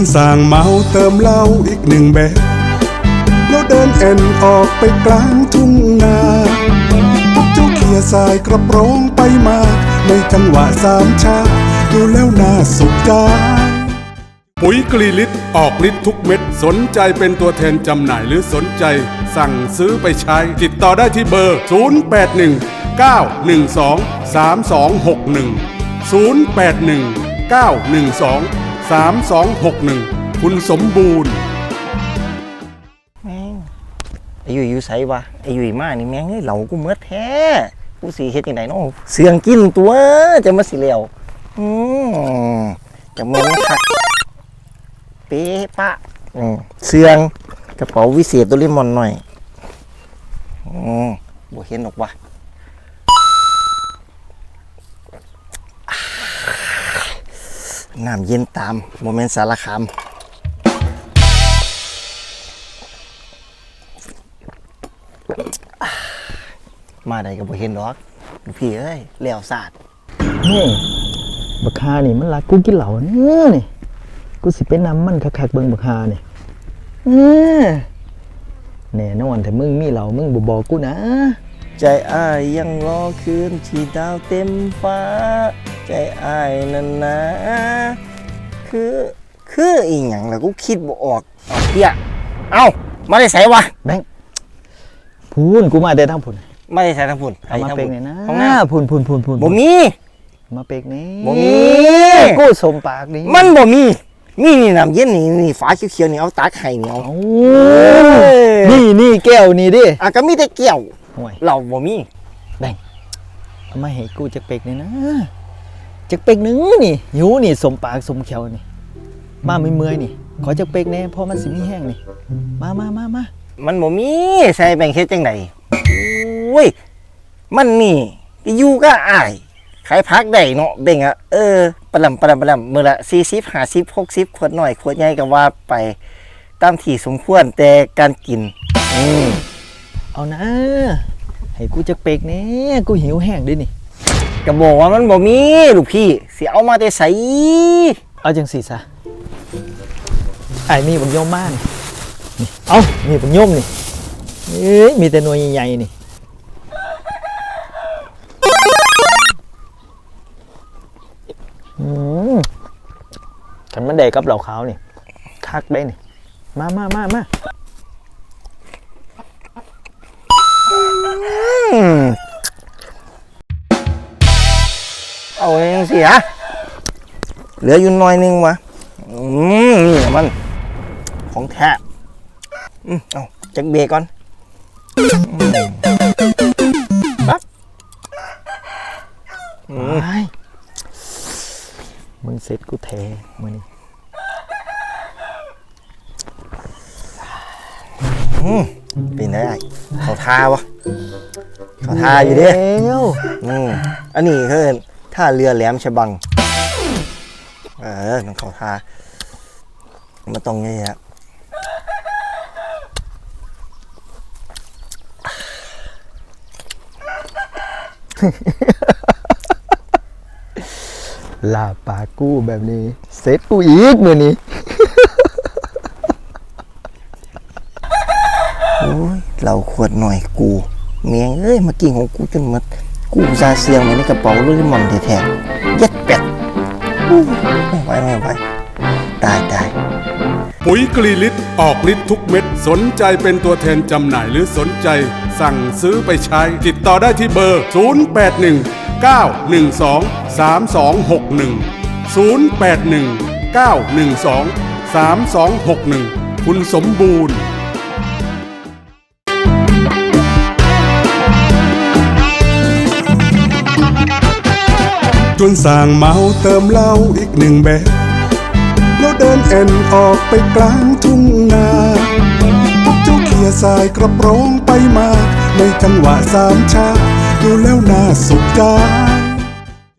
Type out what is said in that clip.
นส่างเมาเติมเหล้าอีกหนึ่งแบบแล้วเดินเอ็นออกไปกลางทุ่งนาพวกเจ้าเขี่ยสายกระโปรงไปมา ในจังหวะสามชาดูแล้วน่าสุขใจปุ๋ยกรีลิตออกฤทธิ์ทุกเม็ด สนใจเป็นตัวแทนจำหน่ายหรือสนใจ สั่งซื้อไปใช้ ติดต่อได้ที่เบอร์ 081 912 3261 081 912 3261 คุณสมบูรณ์ แม่งไอ้ยุยอยู่ไสวะไอ้ยุยมานี่แม่งเฮ้ยเหล่ากูเมื่อแท้กูสีเฮ็ดยังไงเนาะเสียงกินตัวจะมาสิเหลียวอืมจะแม่นคักเป๊ะปะอืมเสียงกระเป๋าวิเศษโดเรมอนหน่อยอืมบ่เห็นหรอกวะ น้ำเย็นตามโมเมนต์สารคามมาได้ก็บ่เห็นดอกลูกพี่เอ้ยเลี้ยวศาสตร์เฮ้ยบักฮานี่มันรักกูกินเหล่าเนี่ยนี่กูสิเป็นน้ำมันคักๆเบิ่งบักฮานี่เออแน่นอนแต่มึงมีเหล่ามึงบ่บอกกูนะ ใจอ้ายยังรอคืนที่ดาวเต็มฟ้า ใจอ้ายนั่นนะ คือคืออีหยังล่ะกูคิดบ่ออกเอาเหี้ยเอ้ามาได้ไสวะแบงค์พูนกูมาแต่ทางพุ่นมาได้ไสทางพุ่นเอามาทางเป็กพุ่นี่นะห้องน้พุ่นพุ่นพุ่นพุ่นำบ่มีมาเป็กนี่บ่มีกูสมปากนี่มันบ่มีมีนี่น้ำเย็นนี่นี่ฝาเขียวๆนี่เอาตักให้นี่เอาโอ้นี่นี่แก้วนี่ดิอะก็มีแต่แก้วห่วยเราบ่มีเอามาให้กูจักเป็กนี่นะ จักเป็กหนึงนี่หิวนี่สมปากสมเขียวนี่ มาไม่เมื่อยนี่ ขอจักเป็กแน่เพราะมันสิมีแห้งนี่ มามามามามันบ่มีใส่แบ่งเฮ็ดจังไดโอ้ยมันนี่อยู่ก็อ้ายขายพักได้เนาะแบ่งอะเออปะลำปะลำปะลำมื้อละ40 50 60ขวดน้อยขวดใหญ่ก็ว่าไปตามที่สมควรแต่การกินอืมเอานะ ให้กูจักเป็กแน่กูหิวแห้งด้วยนี่ ก็บอกว่ามันบ่มีลูกพี่สิเอามาแต่ไสเอาจังสิซะไอ้นี่บักโยมมากนี่นี่เอานี่บักโยมนี่เอ้ยมีแต่หน่วยใหญ่ๆนี่อืมกันมันเด็กกับเหล่าเขาวนี่คักได้นี่ มามามามา อืม เอาเองสิฮะเหลืออยู่หน้อยหนึงวะอืมนี่แหละมันของแท้อืมเอาจักเบรกก่อนอืมปั๊บอืมไปมึงเซ็ตกูแท้มือนี่เป็นได้เขาทาวะเขาทาอยู่เด้แล้วอืมอันนี้คือ ท่าเรือแหลมฉบัง เออนั่นเขาทามาตรงนี้ฮะลาปากกูแบบนี้เซ็ตกูอีกมือนี้โอ้ยเราขวดหน่อยกู เมียงเอ้ยมากินของกูจนหมด กูอุตซาห์เสียงไว้ในกระเป๋าลูกมอนแท้ๆยัดเป็ดไม่ไหวไม่ไหวตายตายปุ๋ยกรีลิตออกฤทธิ์ทุกเม็ด สนใจเป็นตัวแทนจำหน่ายหรือสนใจ สั่งซื้อไปใช้ ติดต่อได้ที่เบอร์ 081 912 3261 081 912 3261 คุณสมบูรณ์ จนส่างเมาเติมเหล้าอีกหนึ่งแบบแล้วเดินเอ็นออกไปกลางทุ่งนาพวกเจ้าเขี่ยสายกระโปรงไปมา ในจังหวะสามชาดูแล้วน่าสุขใจ